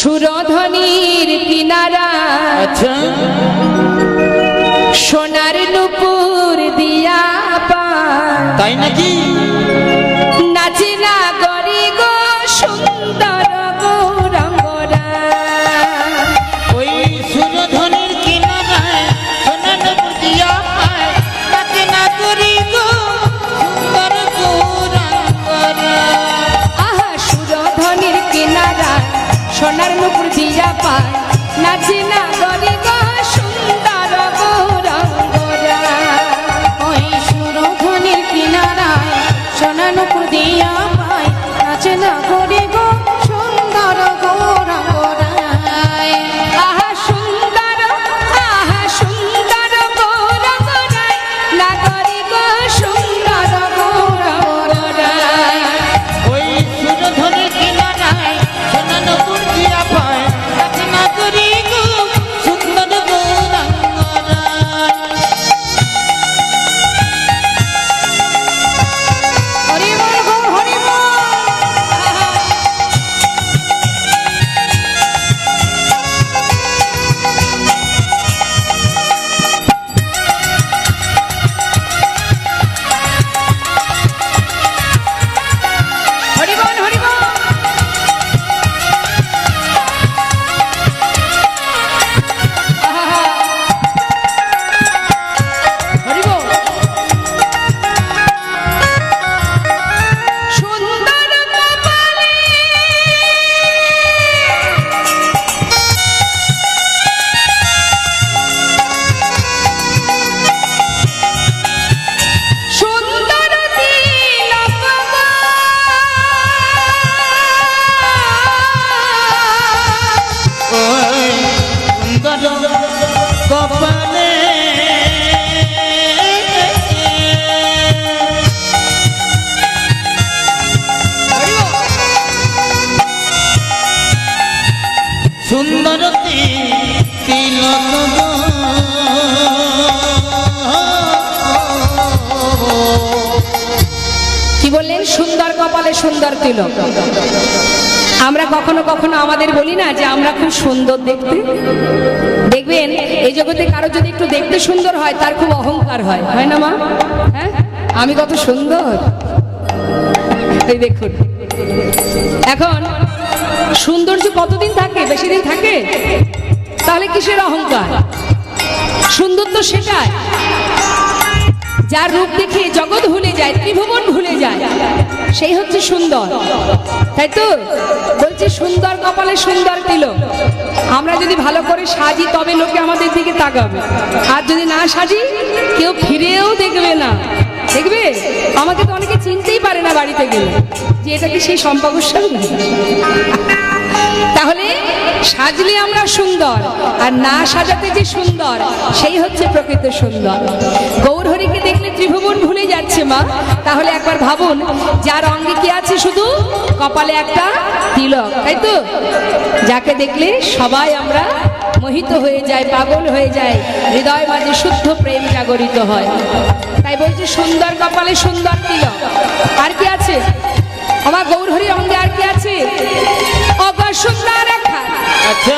সুরধনির কিনারা আচ্ছা। সোনার নুপুর দিয়া পা তাই নাকি? সুন্দর কপালে সুন্দর তিলক। আমরা কখনো কখনো আমাদের বলি না যে আমরা খুব সুন্দর দেখতে। দেখবেন, এই জগতে কারও যদি একটু দেখতে সুন্দর হয়, তার খুব অহংকার হয়। হয় না, মা? হ্যাঁ? আমি কত সুন্দর। এই দেখুন। এখন, সৌন্দর্য কতদিন থাকে? বেশি দিন থাকে? তাহলে কিসের অহংকার? সুন্দর তো সেটাই। যার রূপ দেখে জগৎ ভুলে যায়, ত্রিভুবন ভুলে যায়, সেই হচ্ছে সুন্দর। তাই তো? বলছি, সুন্দর কপালে সুন্দর দিল আমরা যদি ভালো করে সাজি, তবে লোকে আমাদের দিকে তাকাবে। আর যদি না সাজি, কেউ ফিরেও দেখবে না। দেখবে? আমাকে তো অনেকে চিনতেই পারে না বাড়িতে গেলে, যে এটা কি সেই সম্পর্ক তাহলে সাজলে আমরা সুন্দর, আর না সাজাতে যে সুন্দর, সেই হচ্ছে প্রকৃত সুন্দর। ত্রিভুবন যাচ্ছে মা, তাহলে একবার ভাবুন, যার অঙ্গে কি আছে শুধু? কপালে একটা তিলক, তাই তো? যাকে দেখলে সবাই আমরা মোহিত হয়ে যায় পাগল হয়ে যায় হৃদয় মাঝে শুদ্ধ প্রেম জাগরিত হয়। তাই বলছি, সুন্দর কপালে সুন্দর তিলক। আর কি আছে? আমার গৌরহরির অঙ্গে আর কি আছে? অগ সুন্দর আচ্ছা।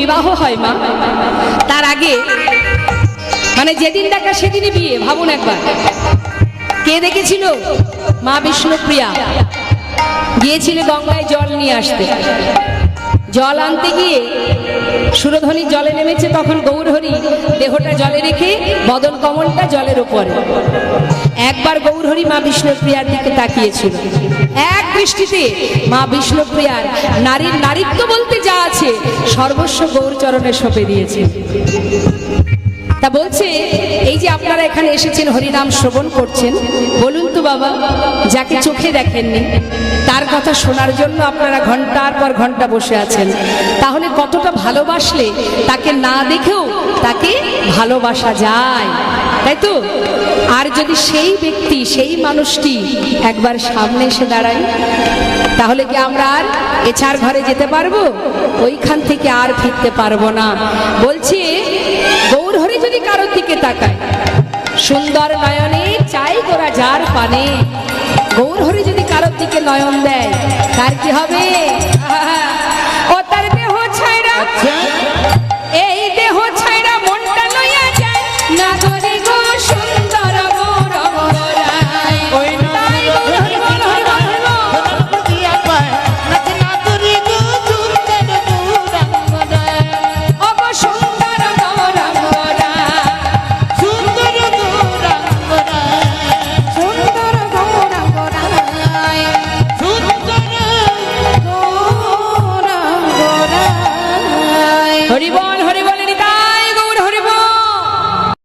বিবাহ হয় মা, তার আগে মানে যেদিন দেখা সেদিনই বিয়ে, ভাবুন একবার। কে দেখেছিল? মা বিষ্ণুপ্রিয়া। গিয়েছিল গঙ্গায় জল নিয়ে আসতে। জল আনতে গিয়ে সুরধ্বনি জলে নেমেছে, তখন গৌরহরি দেহটা জলে রেখে বদন কমলটা জলের উপরে। একবার গৌরহরি মা বিষ্ণুপ্রিয়ার দিকে তাকিয়েছিল। এক দৃষ্টিতে মা বিষ্ণুপ্রিয়ার নারীর নারীত্ব বলতে যা আছে, সর্বস্ব গৌরচরণে সঁপে দিয়েছে। তা বলছে, এই যে আপনারা এখানে এসেছেন, হরিনাম শ্রবণ করছেন, বলুন তো বাবা, যাকে চোখে দেখেননি। তার কথা শোনার জন্য আপনারা ঘণ্টার পর ঘণ্টা বসে আছেন। তাহলে কতটা ভালোবাসলে তাকে না দেখেও তাকে ভালোবাসা যায়। তাই তো? আর যদি সেই ব্যক্তি, সেই মানুষটি একবার সামনে এসে দাঁড়ায়, তাহলে কি আমরা আর এছাড় ঘরে যেতে পারব? ওইখান থেকে আর ফিরতে পারব না। বলছি, গৌর হরি যদি কারোর দিকে তাকায়, সুন্দর নয়নে চাই করা যার পানে। গৌর হরি যদি দিকে নয়ন দেয়। তার কি হবে?